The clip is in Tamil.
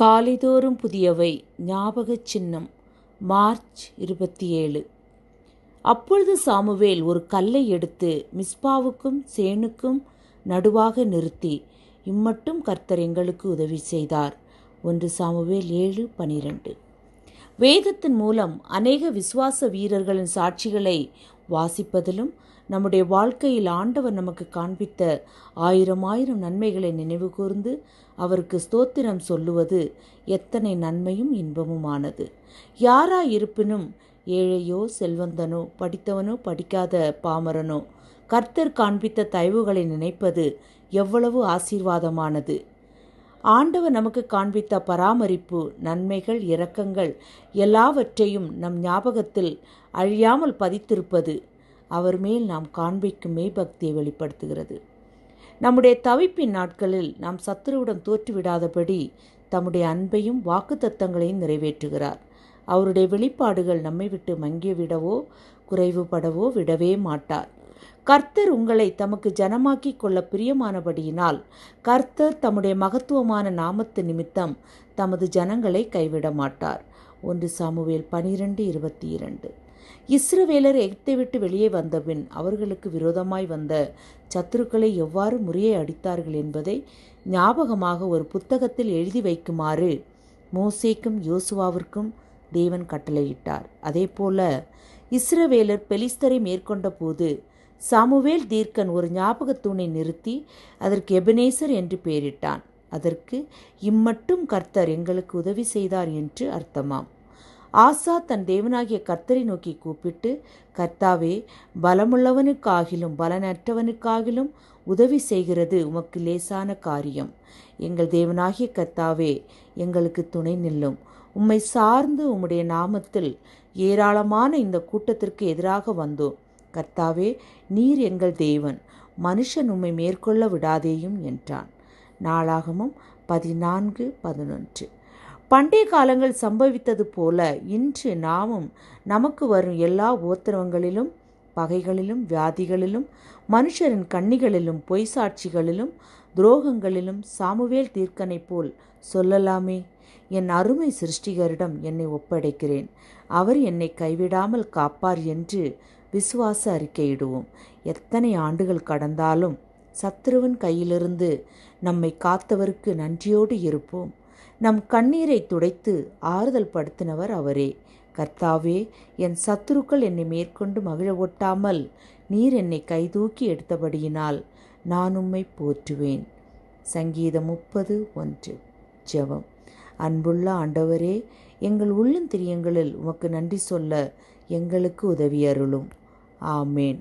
காலைதோறும் புதியவை. ஞாபகச் சின்னம். மார்ச் இருபத்தி ஏழு அப்பொழுது சாமுவேல் ஒரு கல்லை எடுத்து மிஸ்பாவுக்கும் சேனுக்கும் நடுவாக நிறுத்தி இம்மட்டும் கர்த்தர் எங்களுக்கு உதவி செய்தார். ஒன்று சாமுவேல் ஏழு பனிரெண்டு. வேதத்தின் மூலம் அநேக விசுவாச வீரர்களின் சாட்சிகளை வாசிப்பதிலும் நம்முடைய வாழ்க்கையில் ஆண்டவர் நமக்கு காண்பித்த ஆயிரம் ஆயிரம் நன்மைகளை நினைவு கூர்ந்து அவருக்கு ஸ்தோத்திரம் சொல்லுவது எத்தனை நன்மையும் இன்பமுமானது. யாரா இருப்பினும் ஏழையோ செல்வந்தனோ படித்தவனோ படிக்காத பாமரனோ கர்த்தர் காண்பித்த தயவுகளை நினைப்பது எவ்வளவு ஆசீர்வாதமானது. ஆண்டவர் நமக்கு காண்பித்த பராமரிப்பு நன்மைகள் இரக்கங்கள் எல்லாவற்றையும் நம் ஞாபகத்தில் அழியாமல் பதித்திருப்பது அவர் மேல் நாம் காண்பிக்கும் மெய்பக்தியை வெளிப்படுத்துகிறது. நம்முடைய தவிப்பின் நாட்களில் நாம் சத்துருவிடம் தோற்றுவிடாதபடி தம்முடைய அன்பையும் வாக்குத்தத்தங்களையும் நிறைவேற்றுகிறார். அவருடைய வெளிப்பாடுகள் நம்மை விட்டு மங்கிவிடவோ குறைவுபடவோ விடவே மாட்டார். கர்த்தர் உங்களை தமக்கு ஜனமாக்கிக் கொள்ள பிரியமானபடியினால் கர்த்தர் தம்முடைய மகத்துவமான நாமத்து நிமித்தம் தமது ஜனங்களை கைவிட மாட்டார் ஒன்று சாமுவேல் பனிரெண்டு இருபத்தி இரண்டு. இஸ்ரவேலர் எகிப்தை விட்டு வெளியே வந்தபின் அவர்களுக்கு விரோதமாய் வந்த சத்துருக்களை எவ்வாறு முறையை அடித்தார்கள் என்பதை ஞாபகமாக ஒரு புத்தகத்தில் எழுதி வைக்குமாறு மோசேக்கும் யோசுவாவிற்கும் தேவன் கட்டளையிட்டார். அதேபோல இஸ்ரவேலர் பெலிஸ்தரை மேற்கொண்ட போது சாமுவேல் தீர்க்கன் ஒரு ஞாபகத்தூணை நிறுத்தி அதற்கு எபனேசர் என்று பெயரிட்டான். அதற்கு இம்மட்டும் கர்த்தர் எங்களுக்கு உதவி செய்தார் என்று அர்த்தமாம். ஆசா தன் தேவனாகிய கர்த்தரை நோக்கி கூப்பிட்டு கர்த்தாவே பலமுள்ளவனுக்காகிலும் பலனற்றவனுக்காகிலும் உதவி செய்கிறது உமக்கு லேசான காரியம். எங்கள் தேவனாகிய கர்த்தாவே எங்களுக்கு துணை நில்லும். உம்மை சார்ந்து உம்முடைய நாமத்தில் ஏராளமான இந்த கூட்டத்திற்கு எதிராக வந்தோம். கர்த்தாவே நீர் எங்கள் தேவன். மனுஷன் உம்மை மேற்கொள்ள விடாதேயும் என்றான். நாளாகமும் பதினான்கு பதினொன்று. பண்டைய காலங்கள் சம்பவித்தது போல இன்று நாமும் நமக்கு வரும் எல்லா ஓத்திரவங்களிலும் பகைகளிலும் வியாதிகளிலும் மனுஷரின் கண்ணிகளிலும் பொய் சாட்சிகளிலும் துரோகங்களிலும் சாமுவேல் தீர்க்கனைப் போல் சொல்லலாமே. என் அருமை சிருஷ்டிகரிடம் என்னை ஒப்படைக்கிறேன். அவர் என்னை கைவிடாமல் காப்பார் என்று விசுவாச அறிக்கையிடுவோம். எத்தனை ஆண்டுகள் கடந்தாலும் சத்ருவன் கையிலிருந்து நம்மை காத்தவருக்கு நன்றியோடு இருப்போம். நம் கண்ணீரை துடைத்து ஆறுதல் படுத்தினவர் அவரே. கர்த்தாவே என் சத்துருக்கள் என்னை மேற்கொண்டு மகிழ ஒட்டாமல் நீர் என்னை கைதூக்கி எடுத்தபடியினால் நான் உம்மை போற்றுவேன். சங்கீதம் முப்பது ஒன்று. ஜெபம். அன்புள்ள ஆண்டவரே எங்கள் உள்ளந்திரியங்களில் உமக்கு நன்றி சொல்ல எங்களுக்கு உதவி அருளும். ஆமேன்.